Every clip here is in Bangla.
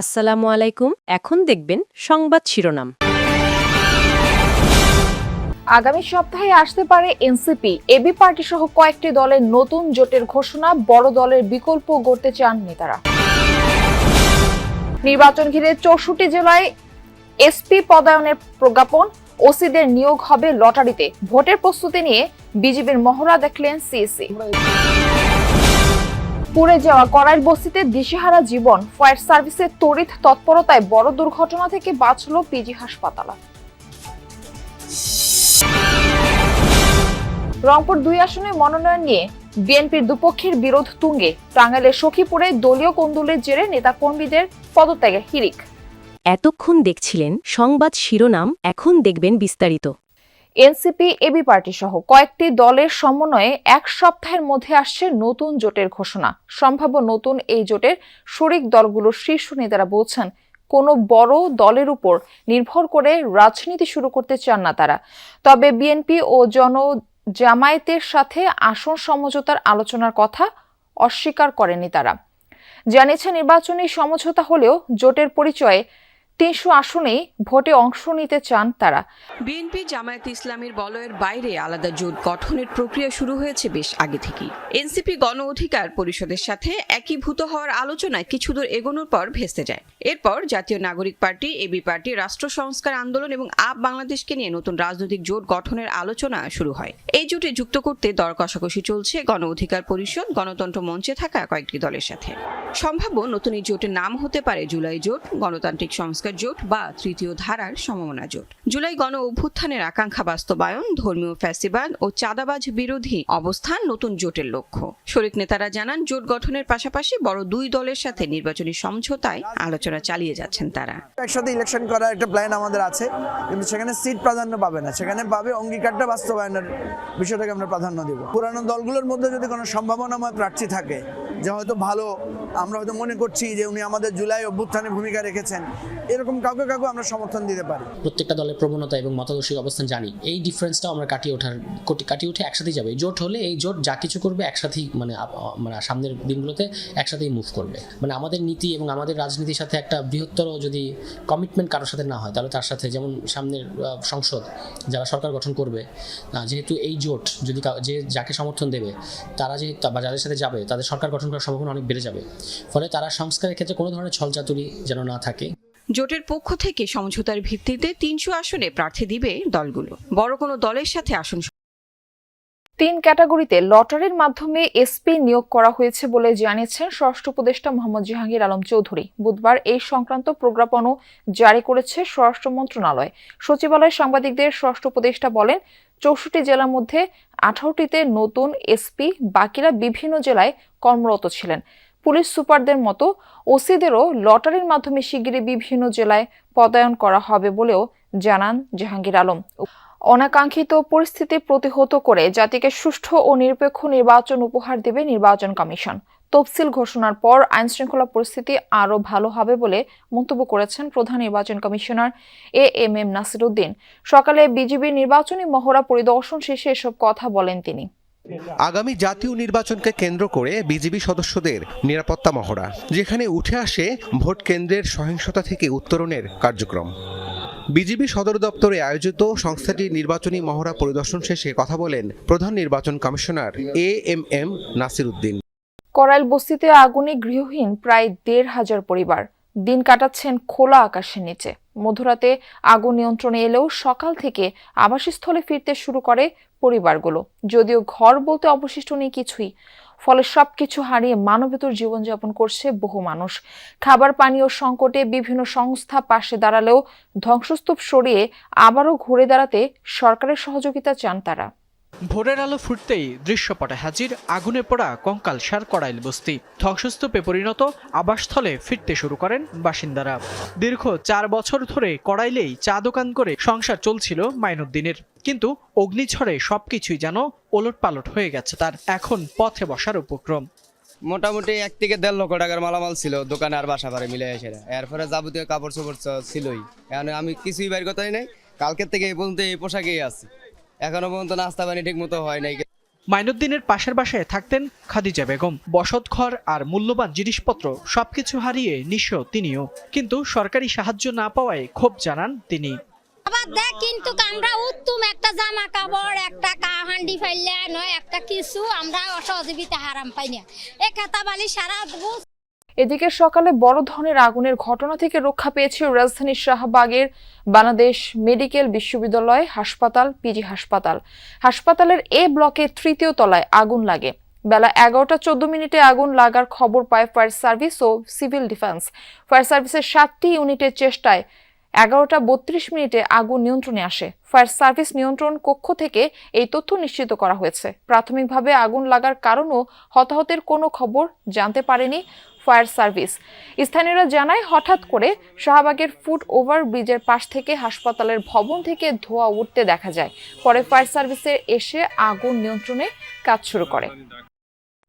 আসসালামু আলাইকুম। এখন দেখবেন সংবাদ শিরোনাম। আগামী সপ্তাহে আসতে পারে এনসিপি। এবি পার্টি সহ কয়েকটি দলের নতুন জোটের ঘোষণা, বড় দলের বিকল্প গড়তে চান নেতারা। নির্বাচন ঘিরে চৌষট্টি জেলায় এসপি পদায়নের প্রজ্ঞাপন, ওসিদের নিয়োগ হবে লটারিতে। ভোটের প্রস্তুতি নিয়ে বিজেপির মহড়া দেখলেন সিএসি। পুড়ে যাওয়া করাইল বস্তিতে দিশেহারা জীবন, ফায়ার সার্ভিসের তড়িৎ তৎপরতায় বড় দুর্ঘটনা থেকে বাঁচল পিজি হাসপাতাল। রংপুর দুই আসনে মনোনয়ন নিয়ে বিএনপির দুপক্ষের বিরোধ তুঙ্গে। টাঙ্গাইলের সখীপুরে দলীয় কোন্দলের জেরে নেতাকর্মীদের পদত্যাগের হিরিক এতক্ষণ দেখছিলেন সংবাদ শিরোনাম, এখন দেখবেন বিস্তারিত। এনসিপি, এবি পার্টি সহ কয়েকটি দলের সমন্বয়ে এক সপ্তাহের মধ্যে আসছে নতুন জোটের ঘোষণা। সম্ভাব্য নতুন এই জোটের শরিক দলগুলোর শীর্ষ নেতারা বলছেন, কোনো বড় দলের উপর নির্ভর করে রাজনীতি শুরু করতে চান না তারা। তবে বিএনপি ও জন জামায়াতের সাথে আসন সমঝোতার আলোচনার কথা অস্বীকার করেনি তারা। জানিয়েছে, নির্বাচনী সমঝোতা হলেও জোটের পরিচয়ে তিনশো আসনে ভোটে অংশ নিতে চান তারা। বিএনপি জামায়াত ইসলামীর বলয়ের বাইরে আলাদা জোট গঠনের প্রক্রিয়া শুরু হয়েছে বেশ আগে থেকেই। এনসিপি গণ অধিকার পরিষদের সাথে একীভূত হওয়ার আলোচনায় কিছুদূর এগোনোর পর ভেস্তে যায়। এরপর জাতীয় নাগরিক পার্টি, এবি পার্টি, রাষ্ট্র সংস্কার আন্দোলন এবং আপ বাংলাদেশকে নিয়ে নতুন রাজনৈতিক জোট গঠনের আলোচনা শুরু হয়। এই জোটে যুক্ত করতে দর কষাকষি চলছে গণ অধিকার পরিষদ, গণতন্ত্র মঞ্চে থাকা কয়েকটি দলের সাথে। সম্ভাব্য নতুন এই জোটের নাম হতে পারে জুলাই জোট, গণতান্ত্রিক সংস্কার জোট বা তৃতীয় ধারার সমমনা জোট। জুলাই গণ অভ্যুত্থানের আকাঙ্ক্ষা বাস্তবায়ন, ধর্মীয় ফ্যাসিবাদ ও চাঁদাবাজ বিরোধী অবস্থান নতুন জোটের লক্ষ্য। শরিক নেতারা জানান, জোট গঠনের পাশাপাশি বড় দুই দলের সাথে নির্বাচনী সমঝোতায় আলোচনা চালিয়ে যাচ্ছেন তারা। একসাথে ইলেকশন করার একটা প্ল্যান আমাদের আছে, কিন্তু সেখানে সিট প্রাধান্য পাবে না। সেখানে পাবে অঙ্গীকারটা বাস্তবায়নের বিষয়টাকে আমরা প্রাধান্য দেব। পুরানো দলগুলোর মধ্যে যদি কোনো সম্ভাবনাময় প্রার্থী থাকে যে হয়তো ভালো, আমরা হয়তো মনে করছি যে উনি আমাদের জুলাই অভ্যুত্থানে ভূমিকা রেখেছেন। এরকম কাউকে কাউকে আমরা সমর্থন দিতে পারি। প্রত্যেকটা দলের প্রবণতা এবং মতাদর্শিক অবস্থান জানি। এই ডিফারেন্সটাও আমরা কাটিয়ে ওঠার, কোটি- কাটিয়ে উঠে একসাথেই যাবে। জোট হলে এই জোট যা কিছু করবে একসাথেই মানে মানে সামনের দিনগুলোতে একসাথেই মুভ করবে। মানে আমাদের নীতি এবং আমাদের রাজনীতির সাথে একটা বৃহত্তর যদি কমিটমেন্ট কারোর সাথে না হয়, তাহলে তার সাথে যেমন সামনের সংসদ যারা সরকার গঠন করবে যেহেতু এই জোট যদি যে যাকে সমর্থন দেবে, তারা যে বা যাদের সাথে যাবে, তাদের সরকার গঠন করার সম্ভাবনা অনেক বেড়ে যাবে। ফলে তারা সংস্কারের ক্ষেত্রে কোনো ধরনের ছলচাতুরি যেন না থাকে। জোটের পক্ষ থেকে সমঝোতার ভিত্তিতে তিনশো আসনে প্রার্থী দিবে দলগুলো। বড় কোনো দলের সাথে আসন তিন ক্যাটাগরিতে লটারির মাধ্যমে এসপি নিয়োগ করা হয়েছে বলে জানিয়েছেন স্বরাষ্ট্র উপদেষ্টা মোহাম্মদ জাহাঙ্গীর আলম চৌধুরী। বুধবার এই সংক্রান্ত প্রজ্ঞাপনও জারি করেছে স্বরাষ্ট্র মন্ত্রণালয়। সচিবালয় সাংবাদিকদের স্বরাষ্ট্র উপদেষ্টা বলেন, চৌষট্টি জেলার মধ্যে আঠারোটিতে নতুন এসপি, বাকিরা বিভিন্ন জেলায় কর্মরত ছিলেন। পুলিশ সুপারদের মতো ওসিদেরও লটারির মাধ্যমে শিগগিরই বিভিন্ন জেলায় পদায়ন করা হবে বলেও জানান জাহাঙ্গীর আলম। অনাকাঙ্ক্ষিত পরিস্থিতি প্রতিহত করে জাতিকে সুষ্ঠু ও নিরপেক্ষ নির্বাচন উপহার দেবে নির্বাচন কমিশন। তফসিল ঘোষণার পর আইনশৃঙ্খলা পরিস্থিতি আরও ভালো হবে বলে মন্তব্য করেছেন প্রধান নির্বাচন commissioner A M M Nasiruddin. সকালে বিজিবির নির্বাচনী মহড়া পরিদর্শন শেষে এসব কথা বলেন তিনি। আগামী জাতীয় নির্বাচনকে কেন্দ্র করে বিজিবি সদস্যদের নিরাপত্তা মহড়া, যেখানে উঠে আসে ভোট কেন্দ্রের সহিংসতা থেকে উত্তরণের কার্যক্রম। বিজিবি সদর দপ্তরে আয়োজিত সংস্থাটির নির্বাচনী মহড়া পরিদর্শন শেষে কথা বলেন প্রধান নির্বাচন commissioner A M M Nasir Uddin Korail বস্তিতে আগুনে গৃহহীন প্রায় দেড় হাজার পরিবার। দিন কাটাচ্ছেন খোলা আকাশের নিচে। মধ্যরাতে আগুন নিয়ন্ত্রণে এলেও সকাল থেকে আবাসস্থলে ফিরতে শুরু করে পরিবারগুলো। যদিও ঘর বলতে অবশিষ্ট নেই কিছুই। ফলে সবকিছু হারিয়ে মানবেতর জীবনযাপন করছে বহু মানুষ। খাবার পানীয় সংকটে বিভিন্ন সংস্থা পাশে দাঁড়ালেও ধ্বংসস্তূপ সরিয়ে আবারও ঘুরে দাঁড়াতে সরকারের সহযোগিতা চান তারা। ভোরের আলো ফুটতেই দৃশ্যপটে হাজির আগুনে পোড়া কঙ্কাল সার করাইল বস্তি। ধ্বংসস্তূপে পরিণত আবাসস্থলে ফিরতে শুরু করেন বাসিন্দারা। দীর্ঘ চার বছর ধরে কড়াইলেই চা দোকান করে সংসার চলছিল মাইনুদ্দিনের। কিন্তু অগ্নিঝড়ে সবকিছুই যেন ওলট পালট হয়ে গেছে তার এখন পথে বসার উপক্রম। মোটামুটি এক থেকে দেড় লক্ষ টাকার মালামাল ছিল, দোকানে আর বাসা বাড়ি মিলে এসে। এরপরে যাবতীয় কাপড় চোপড় ছিলই। এখন আমি কিছুই বাইর কথাই নাই। কালকের থেকে এই পর্যন্ত এই পোশাকেই আছি। এখনও পর্যন্ত নাস্তা পানি ঠিক মতো হয় নাই। মাইনুদ্দিনের পাশের বাসায় থাকতেন খাদিজা বেগম। বসতঘর আর মূল্যবান জিনিসপত্র সবকিছু হারিয়ে নিঃস্ব তিনিও। কিন্তু সরকারি সাহায্য না পাওয়ায় ক্ষোভ জানান তিনি। আবার দেখ কিন্তু আমরা উত্তম একটা জামা কাপড় একটা কাহান্ডি ফাইলে নয় একটা কিছু আমরা অসহযোগিতা হারাম পাই না। এ খাতাবালি সারা বুঝ এদিকে সকালে বড় ধরনের আগুনের ঘটনা থেকে রক্ষা পেয়েছে রাজধানীর শাহবাগের বাংলাদেশ মেডিকেল বিশ্ববিদ্যালয় হাসপাতাল, পিজি হাসপাতাল। হাসপাতালের এ ব্লকের তৃতীয় তলায় আগুন লাগে। বেলা এগারোটা চোদ্দ মিনিটে আগুন লাগার খবর পায় ফায়ার সার্ভিস ও সিভিল ডিফেন্স। ফায়ার সার্ভিসের সাতটি ইউনিটের চেষ্টায় এগারোটা বত্রিশ মিনিটে আগুন নিয়ন্ত্রণে আসে। ফায়ার সার্ভিস নিয়ন্ত্রণ কক্ষ থেকে এই তথ্য নিশ্চিত করা হয়েছে। প্রাথমিকভাবে আগুন লাগার কারণ ও হতাহতের কোনো খবর জানতে পারেনি ফায়ার সার্ভিস। স্থানীয়রা জানায়, হঠাৎ করে শাহবাগের ফুট ওভার ব্রিজের পাশ থেকে হাসপাতালের ভবন থেকে ধোঁয়া উঠতে দেখা যায়। পরে ফায়ার সার্ভিসের এসে আগুন নিয়ন্ত্রণে কাজ শুরু করে।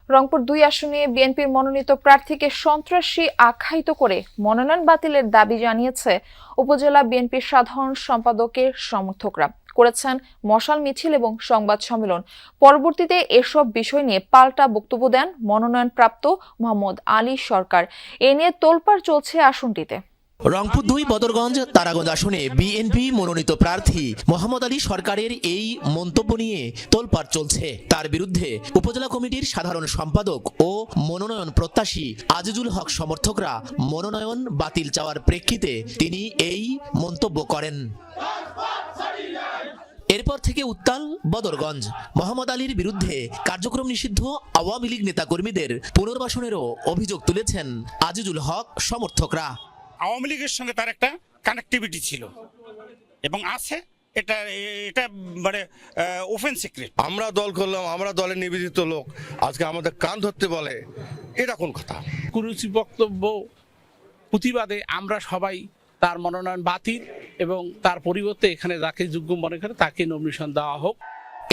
রংপুর দুই আসনে বিএনপির মনোনীত প্রার্থীকে সন্ত্রাসী আখ্যায়িত করে মনোনয়ন বাতিলের দাবি জানিয়েছে উপজেলা বিএনপির সাধারণ সম্পাদকের সমর্থকরা। করেছেন মশাল মিছিল এবং সংবাদ সম্মেলন। পরবর্তীতে এসব বিষয় নিয়ে পাল্টা বক্তব্য দেন মনোনয়নপ্রাপ্ত মোহাম্মদ আলী সরকার। এ নিয়ে তোলপাড় চলছে আসনটিতে। রংপুর দুই বদরগঞ্জ তারাগঞ্জ আসনে বিএনপি মনোনীত প্রার্থী মোহাম্মদ আলী সরকারের এই মন্তব্য নিয়ে তোলপাড় চলছে। তার বিরুদ্ধে উপজেলা কমিটির সাধারণ সম্পাদক ও মনোনয়ন প্রত্যাশী আজিজুল হক সমর্থকরা মনোনয়ন বাতিল চাওয়ার প্রেক্ষিতে তিনি এই মন্তব্য করেন। এরপর থেকে উত্তাল বদরগঞ্জ। মোহাম্মদ আলীর বিরুদ্ধে কার্যক্রম নিষিদ্ধ আওয়ামী লীগ নেতাকর্মীদের পুনর্বাসনেরও অভিযোগ তুলেছেন আজিজুল হক সমর্থকরা। আওয়ামী লীগের সঙ্গে তার একটা কানেক্টিভিটি ছিল এবং আছে এটা এটা মানে ওপেন সিক্রেট আমরা দল করলাম আমরা দলের নিবেদিত লোক। আজকে আমাদের কান ধরতে বলে এটা কোন কথা? কুরুচি বক্তব্য প্রতিবাদে আমরা সবাই তার মনোনয়ন বাতিল। এবং তার পরিবর্তে এখানে যাকে যোগ্য মনে করে তাকে নমিনেশন দেওয়া হোক।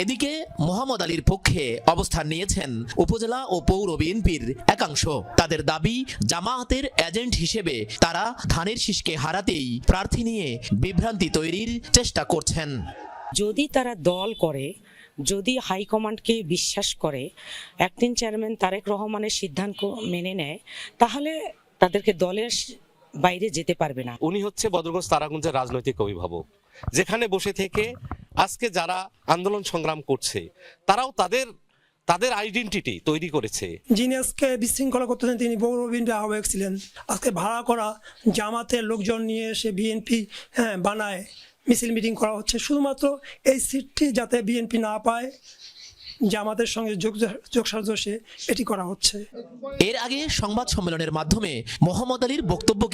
এদিকে মোহাম্মদ আলীর পক্ষে অবস্থান নিয়েছেন উপজেলা ও পৌর বিএনপির একাংশ। তাদের দাবি জামায়াতের এজেন্ট হিসেবে তারা ধানের শীষকে হারাতেই প্রার্থী নিয়ে বিভ্রান্তি তৈরির চেষ্টা করছেন। যদি তারা দল করে যদি হাইকমান্ডকে বিশ্বাস করে অ্যাক্টিং চেয়ারম্যান তারেক রহমানের সিদ্ধান্ত মেনে নেয় তাহলে তাদেরকে দলের বাইরে যেতে পারবে না। উনি হচ্ছে বদরগঞ্জ তারাগঞ্জের রাজনৈতিক অভিভাবক। যেখানে বসে থেকে আজকে যারা আন্দোলন সংগ্রাম করছে তারাও তাদের তাদের আইডেন্টিটি তৈরি করেছে। যিনি আজকে বিশৃঙ্খলা করতেছেন তিনি পৌর বিএনপি আহ্বায়ক ছিলেন। আজকে ভাড়া করা জামাতের লোকজন নিয়ে এসে বিএনপি হ্যাঁ বানায় মিছিল মিটিং করা হচ্ছে। শুধুমাত্র এই সিটটি যাতে বিএনপি না পায় জামাতের সঙ্গে যোগ যোগসাজসে এটি করা হচ্ছে। এর আগে সংবাদ সম্মেলনের মাধ্যমে মোহাম্মদ আলীর বক্তব্য